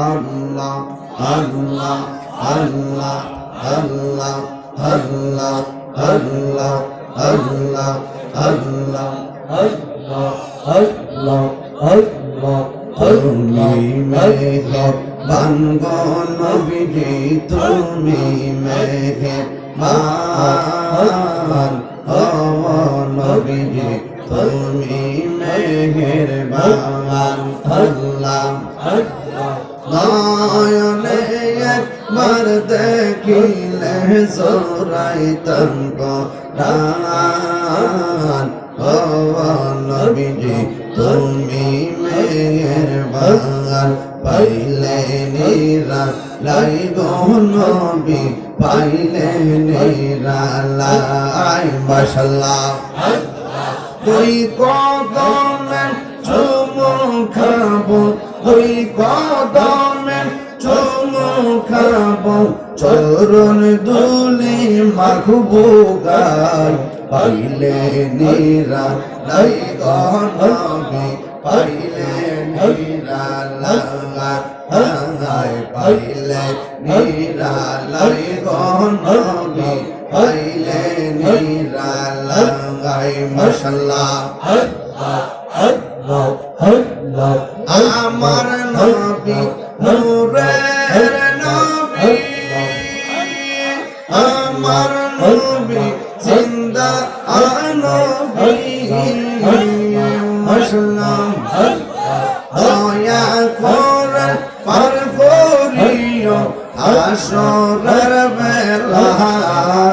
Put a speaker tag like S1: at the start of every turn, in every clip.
S1: আল্লাহ আল্লাহ আল্লাহ আল্লাহ আল্লাহ আল্লাহ আল্লাহ আল্লাহ আল্লাহ আল্লাহ আল্লাহ তুমি মেঘের বানগন নবীজি তুমি মেঘের বান ও নবীজি তুমি মেঘের বান আল্লাহ নয়নে একবার দেখিলে জোরাই তঙ্গ রান ও নবীজি, তুমি মেয়ের বাগান পাইলে নিরা লাই নবী, পাইলে নিরা লাই মাশাল্লাহ তুই কদমে চুমু খাব তুই কদমে চুমু খাব চরণ দুলি মাখবো গাই পাইলে নিরা লাই গনবি পাইলে নিরা লাগাই পাইলে নিরা লাই গনবি পাইলে নিরা লাগাই মশাল্লাহ আমার নবী নূরের নবী আমার নবী জিন্দা নবী মুসলমান দয়া করে পার করিও আসরের বেলায়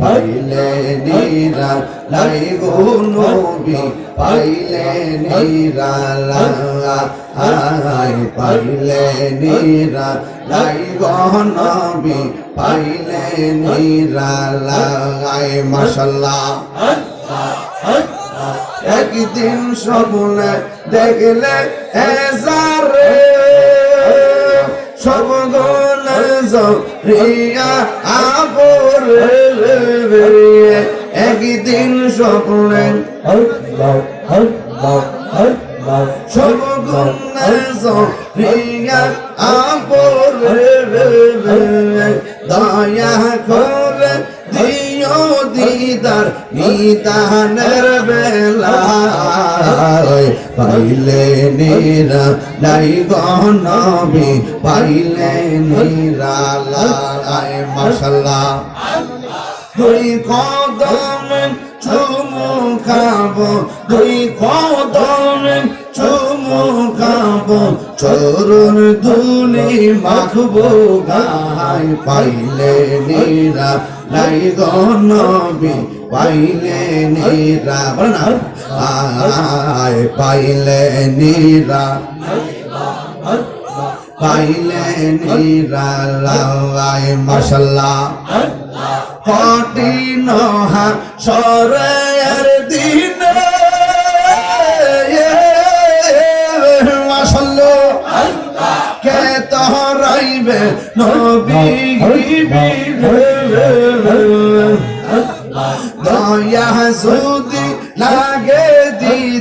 S1: পাইলে নিরা নবী হ্যাঁ? পাইলে নিরালা আই নিরা গো নবী পাইলে হ্যাঁ? নিরালা হ্যাঁ? আই মাশাল্লাহ। একদিন সবলে দেখলে এজারে সবগুণ জরিয়া আবরে একদিন স্বপ্নে দয়া করে দিও দিদার নিদানের বেলা। পাইলে নিরা নাই গনবি পাইলে নিরালা মাসাল্লাহ দুই কদম চুমু খাব, দুই কদম চুমু খাব চরণ দুলি মাখবো গায় পাইলে নিরা লাই গনবি পাইলে নিরা আয়, পাইলে নিরা পাইলে নিরা লাই মাশাল্লাহ। কঠিন সরের দিন। কে তহরাইবে নবী দয়া সুদি লাগে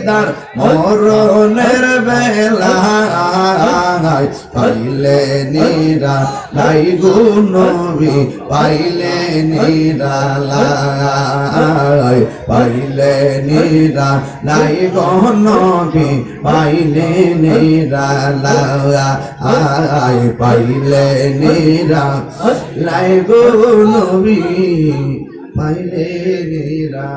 S1: দিদার মরণের বেলায় পাইলে নিরা লাই নবী, পাইলে নিরা লাই। পাইলে নিরা লাই গো নবী, পাইলে নিরা লাই। পাইলে নিরা লাই নবী, পাইলে নিরা